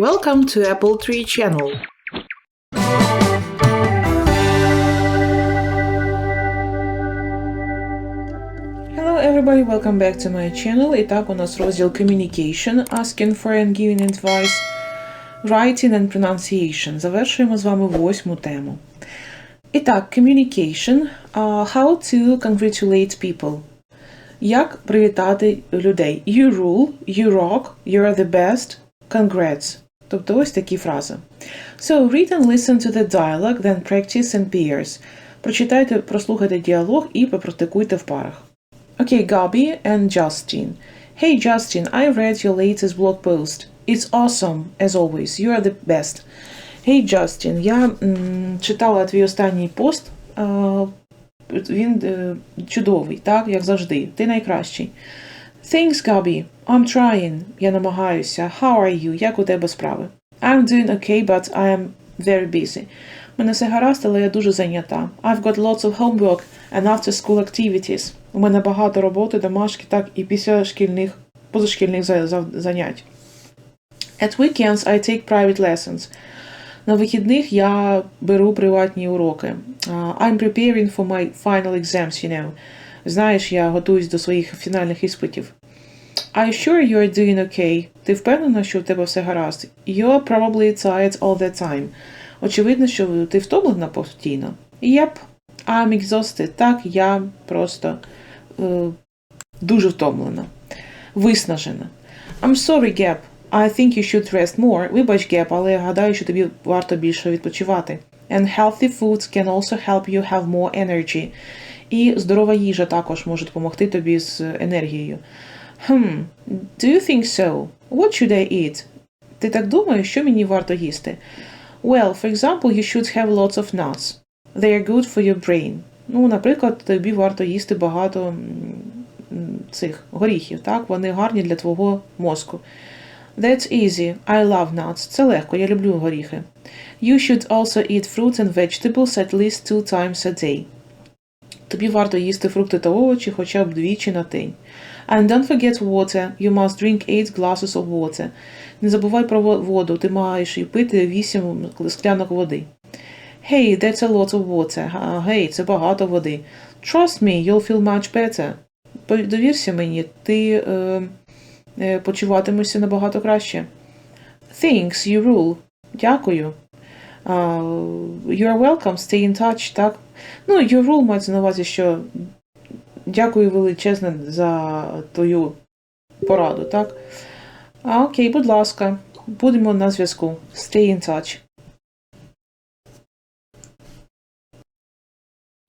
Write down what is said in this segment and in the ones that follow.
Welcome to Apple Tree Channel. Hello everybody, welcome back to my channel. І так, у нас розділ Communication, Asking for and Giving Advice, Writing and Pronunciation. Завершуємо з вами восьму тему. І так, Communication. Uh, how to congratulate people. Як привітати людей? You rule, you rock, you're the best, congrats. Тобто ось такі фрази. So, read and listen to the dialogue, then practice in pairs. Прочитайте, прослухайте діалог і попрактикуйте в парах. Okay, Gabi and Justin. Hey Justin, I read your latest blog post. It's awesome, as always. You are the best. Hey Justin, я м, читала твій останній пост. Він е, чудовий, так, як завжди. Ти найкращий. Thanks, Gabi. I'm trying. Я намагаюся. How are you? Як у тебе справи? I'm doing okay, but I am very busy. Мене все гаразд, але я дуже зайнята. I've got lots of homework and after school activities. У мене багато роботи, домашки, так і після шкільних, позашкільних за- за- занять. At weekends I take private lessons. На вихідних я беру приватні уроки. Uh, I'm preparing for my final exams, you know. Знаєш, я готуюсь до своїх фінальних іспитів. Are sure you're doing okay? Ти впевнена, що в тебе все гаразд? You're probably tired all the time. Очевидно, що ти втомлена постійно. Yep, I'm exhausted. Так, я просто е, дуже втомлена. Виснажена. I'm sorry, Gab. I think you should rest more. Вибач, Gab, але я гадаю, що тобі варто більше відпочивати. And healthy foods can also help you have more energy. І здорова їжа також може допомогти тобі з енергією. Hmm, do you think so? What should I eat? Ти так думаєш, що мені варто їсти? Well, for example, you should have lots of nuts. They are good for your brain. Ну, наприклад, тобі варто їсти багато цих горіхів, так? Вони гарні для твого мозку. That's easy. I love nuts. Це легко, я люблю горіхи. You should also eat fruits and vegetables at least two times a day. Тобі варто їсти фрукти та овочі хоча б двічі на день. And don't forget water. You must drink 8 glasses of water. Не забувай про воду. Ти маєш і пити 8 склянок води. Hey, that's a lot of water. Гей, це багато води. Trust me, you'll feel much better. Довірся мені, ти е, е, почуватимешся набагато краще. Thanks, you rule. Дякую. Uh, you're welcome, stay in touch, так? Ну, your rule мається на увазі, що дякую величезне за твою пораду, так? А, окей, будь ласка, будемо на зв'язку. Stay in touch.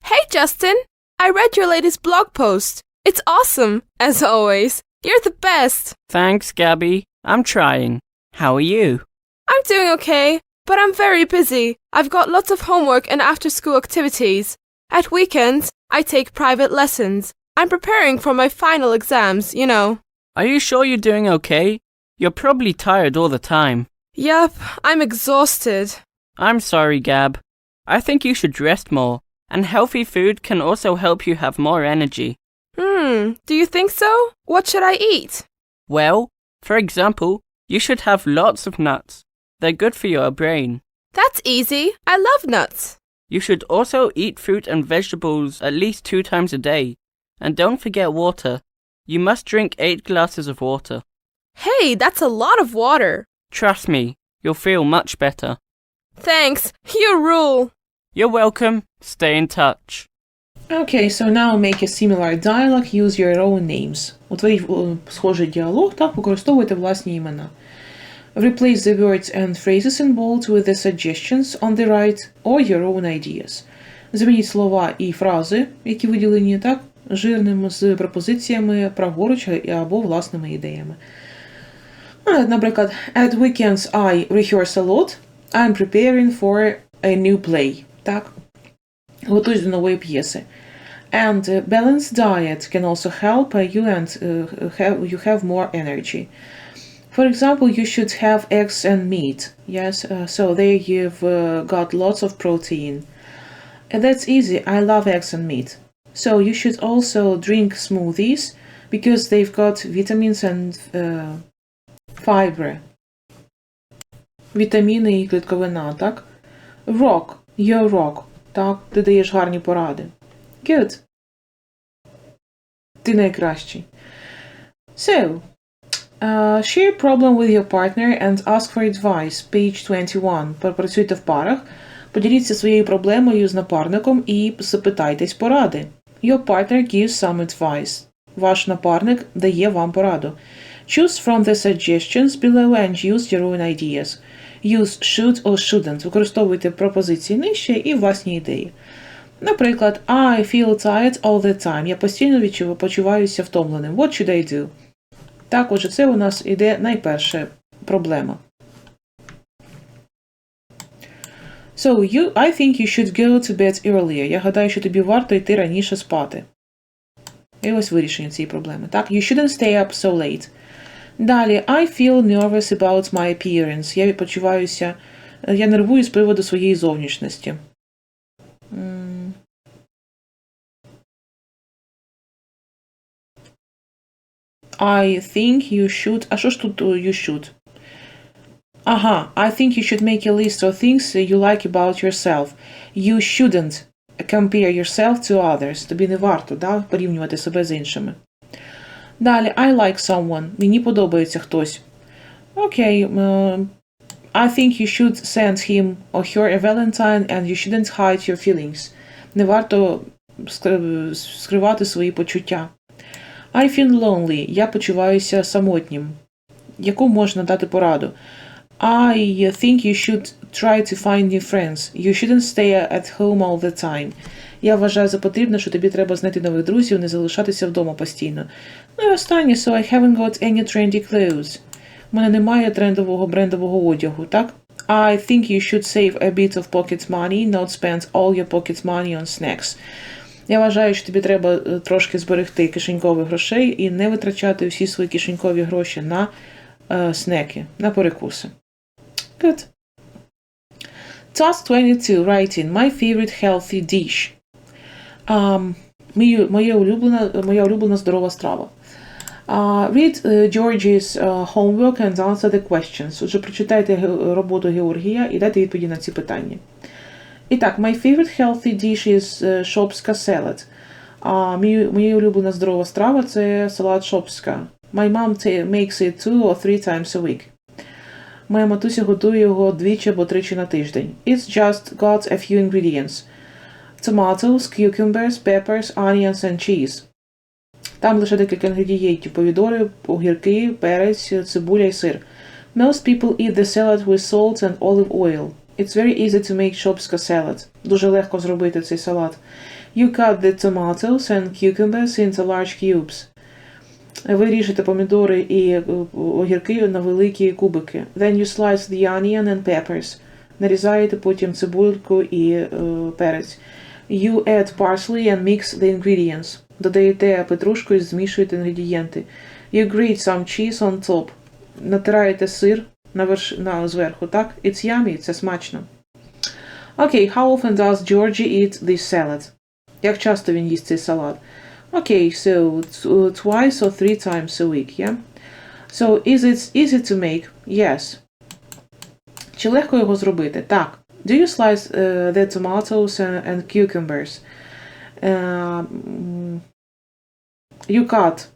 Hey, Justin! I read your latest blog post. It's awesome, as always. You're the best. Thanks, Gabby. I'm trying. How are you? I'm doing okay, but I'm very busy. I've got lots of homework and after school activities. At weekends, I take private lessons. I'm preparing for my final exams, you know. Are you sure you're doing okay? You're probably tired all the time. Yup, I'm exhausted. I'm sorry, Gab. I think you should rest more, and healthy food can also help you have more energy. Hmm, do you think so? What should I eat? Well, for example, you should have lots of nuts. They're good for your brain. That's easy. I love nuts. You should also eat fruit and vegetables at least two times a day. And don't forget water. You must drink eight glasses of water. Hey, that's a lot of water. Trust me, you'll feel much better. Thanks. You rule. You're welcome. Stay in touch. Okay, so now make a similar dialogue, use your own names. Утворіть о, схожий діалог, так, використовуйте власні імена. Replace the words and phrases in bold with the suggestions on the right or your own ideas. Замініть слова і фрази, які виділені так, жирним з пропозиціями праворуч або власними ідеями. А, Наприклад, at weekends I rehearse a lot. I'm preparing for a new play. Так? Готуюсь до нової п'єси. And uh, balanced diet can also help uh, you and uh, have, you have more energy. For example, you should have eggs and meat. Yes, uh, so there you've uh, got lots of protein. And that's easy. I love eggs and meat. So you should also drink smoothies because they've got vitamins and uh, fiber. вітаміни і клітковина, так? Rock, your rock. Так, ти даєш гарні поради. Good. Ти найкращий. So, uh, share problem with your partner and ask for advice. Page 21. Попрацюйте в парах. Поділіться своєю проблемою з напарником і запитайтесь поради. Your partner gives some advice. Ваш напарник дає вам пораду. Choose from the suggestions below and use your own ideas. Use should or shouldn't. Використовуйте пропозиції нижче і власні ідеї. Наприклад, I feel tired all the time. Я постійно почуваюся втомленим. What should I do? Так, отже, це у нас іде найперша проблема. So, you, I think you should go to bed earlier. Я гадаю, що тобі варто йти раніше спати. І ось вирішення цієї проблеми. Так, you shouldn't stay up so late. Далі, I feel nervous about my appearance. Я почуваюся, я нервую з приводу своєї зовнішності. I think you should. А що ж тут uh, you should? Ага, I think you should make a list of things you like about yourself. You shouldn't compare yourself to others. Тобі не варто да, порівнювати себе з іншими. Далі, I like someone. Мені подобається хтось. Окей. е, I think you should send him or her a valentine and you shouldn't hide your feelings. Не варто скривати свої почуття. I feel lonely. Я почуваюся самотнім. Яку можна дати пораду? I think you should try to find new friends. You shouldn't stay at home all the time. Я вважаю за потрібне, що тобі треба знайти нових друзів, не залишатися вдома постійно. Ну і останнє, so I haven't got any trendy clothes. У мене немає трендового брендового одягу, так? I think you should save a bit of pocket money, not spend all your pocket money on snacks. Я вважаю, що тобі треба е, трошки зберегти кишенькових грошей і не витрачати всі свої кишенькові гроші на е, снеки, на перекуси. Good. Task 22. Writing. My favorite healthy dish. Um, моє улюблена, моя улюблена здорова страва. Uh, read uh, Georgie's uh, homework and answer the questions. Отже, прочитайте роботу Георгія і дайте відповіді на ці питання. І так, my favorite healthy dish is uh, shopska salad. А моя улюблена здорова страва це салат шопска. My mom makes it two or three times a week. Моя матуся готує його двічі або тричі на тиждень. It's just got a few ingredients. Tomatoes, cucumbers, peppers, onions and cheese. Там лише декілька інгредієнтів: помідори, огірки, перець, цибуля і сир. Most people eat the salad with salt and olive oil. It's very easy to make shopska salad. Дуже легко зробити цей салат. You cut the tomatoes and cucumbers into large cubes. Ви ріжете помідори і е, огірки на великі кубики. Then you slice the onion and peppers. Нарізаєте потім цибульку і е, перець. You add parsley and mix the ingredients. Додаєте петрушку і змішуєте інгредієнти. You grate some cheese on top. Натираєте сир на верш... на зверху, так? It's yummy, це смачно. Окей, how often does Georgie eat this salad? Як часто він їсть цей салат? Okay, so t- twice or three times a week, yeah? So is it easy to make? Yes. Чи легко його зробити? Так. Do you slice uh, the tomatoes and, and cucumbers? Uh, mm, you cut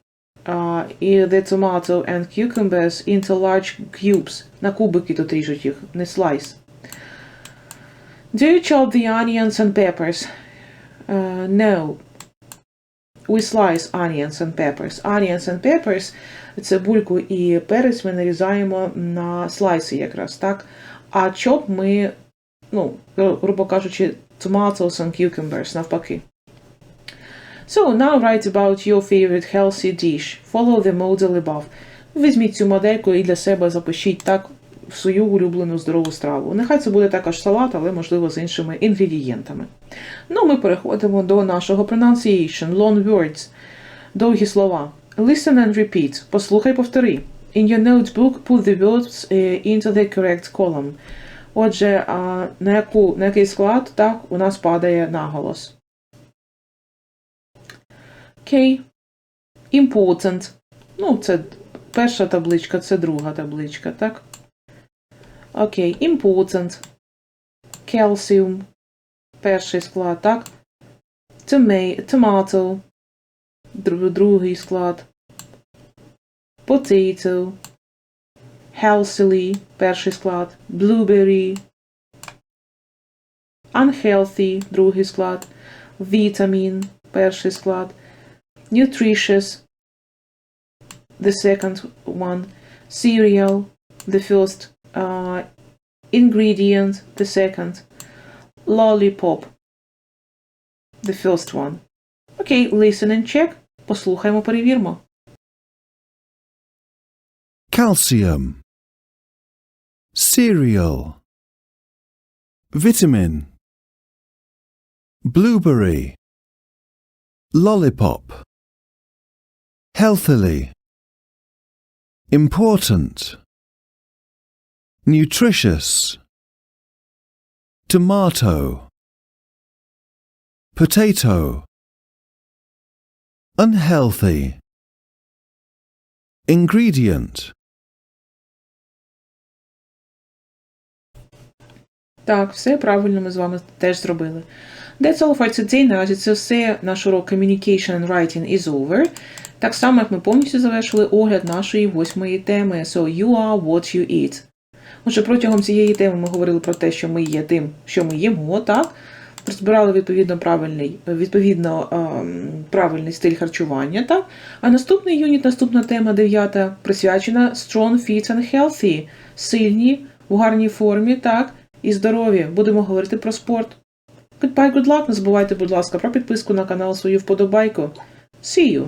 uh, i- the tomato and cucumbers into large cubes. На кубики тут ріжуть їх, не slice. Do you chop the onions and peppers? Uh, no. We slice onions and peppers. Onions and peppers – цибульку і перець ми нарізаємо на слайси якраз, так? А chop ми, ну, грубо кажучи, tomatoes and cucumbers, навпаки. So, now write about your favorite healthy dish. Follow the model above. Візьміть цю модельку і для себе запишіть так в свою улюблену здорову страву. Нехай це буде також салат, але можливо з іншими інгредієнтами. Ну, ми переходимо до нашого pronunciation, long words, довгі слова. Listen and repeat. Послухай, повтори. In your notebook, put the words eh, into the correct column. Отже, на, яку, на який склад так у нас падає наголос. Окей. Important. Ну, це перша табличка, це друга табличка, так? Окей, important. Calcium. Перший склад, так? Tomato. Другий склад. Potato. Healthily. Перший склад. Blueberry. Unhealthy. Другий склад. Vitamin. Перший склад. Nutritious. The second one. Cereal. The first uh, ingredient. The second. Lollipop. The first one. Окей, listen and check. Послухаємо, перевірмо. calcium, cereal, vitamin, blueberry, lollipop, healthily, important, nutritious, tomato, potato, unhealthy, ingredient. Так, все правильно ми з вами теж зробили. That's all for today. Наразі це все. Наш урок Communication and Writing is over. Так само, як ми повністю завершили огляд нашої восьмої теми. So, you are what you eat. Отже, протягом цієї теми ми говорили про те, що ми є тим, що ми їмо, так? Розбирали відповідно правильний, відповідно, ем, правильний стиль харчування, так? А наступний юніт, наступна тема дев'ята, присвячена Strong, Fit and Healthy. Сильні, у гарній формі, так? і здорові. Будемо говорити про спорт. Goodbye, good luck. Не забувайте, будь ласка, про підписку на канал свою вподобайку. See you!